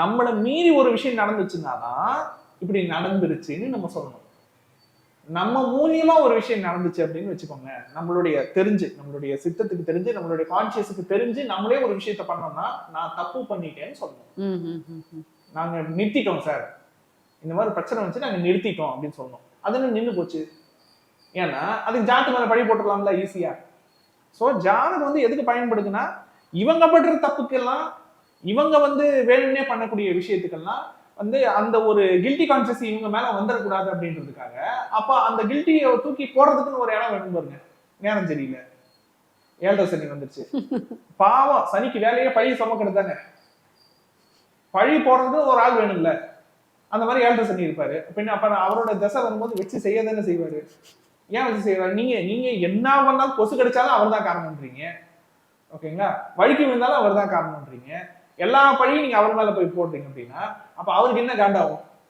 நம்மளை மீறி ஒரு விஷயம் நடந்துச்சுன்னா தான் இப்படி நடந்துருச்சுன்னு நம்ம சொல்லணும். நம்ம மூலியமா ஒரு விஷயம் நடந்துச்சு அப்படின்னு வச்சுக்கோங்க. நம்மளுடைய தெரிஞ்சு நம்மளுடைய சித்தத்துக்கு தெரிஞ்சு நம்மளுடைய கான்சியஸுக்கு தெரிஞ்சு நம்மளே ஒரு விஷயத்த பண்ணோம்னா நான் தப்பு பண்ணிட்டேன்னு சொல்லணும். நாங்க நிறுத்திட்டோம் சார். இந்த மாதிரி பிரச்சனை வந்துச்சு நாங்க நிறுத்திட்டோம் அப்படின்னு சொல்லணும். அது நின்று போச்சு. ஏன்னா அதுக்கு ஜாத்து மேல பழி போட்டுடலாம்ல ஈஸியா ஸோ ஜாதகம் வந்து எதுக்கு பயன்படுதுன்னா இவங்க படுற தப்புக்கெல்லாம் இவங்க வந்து வேணும்னே பண்ணக்கூடிய விஷயத்துக்கெல்லாம் வந்து அந்த ஒரு கில்ட்டி கான்சியஸ் இவங்க மேல வந்துடக்கூடாது அப்படின்றதுக்காக அப்ப அந்த கில்ட்டியை தூக்கி போடுறதுக்குன்னு ஒரு இடம் வேணும் பாருங்க. நேரம் சரியில்லை. ஏழரை சனி வந்துருச்சு. பாவம் சனிக்கு வேலையே பழி சுமக்கிறது தானே. பழி போடுறது ஒரு ஆள் வேணும்ல. அந்த மாதிரி ஏழரை சனி இருப்பாரு. பின்ன அப்ப அவரோட தசை வரும்போது வச்சு செய்ய தானே செய்வாரு. ஏன் வச்சு செய்வாரு நீங்க நீங்க என்ன பண்ணாலும் கொசு கிடைச்சாலும் அவர் தான் காரணம்ன்றீங்க. ஓகேங்களா? வழிக்கு விழுந்தாலும் அவர் தான் காரணம்ன்றீங்க. எல்லா பழியும் நீங்க அவர் மேல போய் போடுறீங்க அப்படின்னா அப்ப அவருக்கு என்ன காண்டாகும்?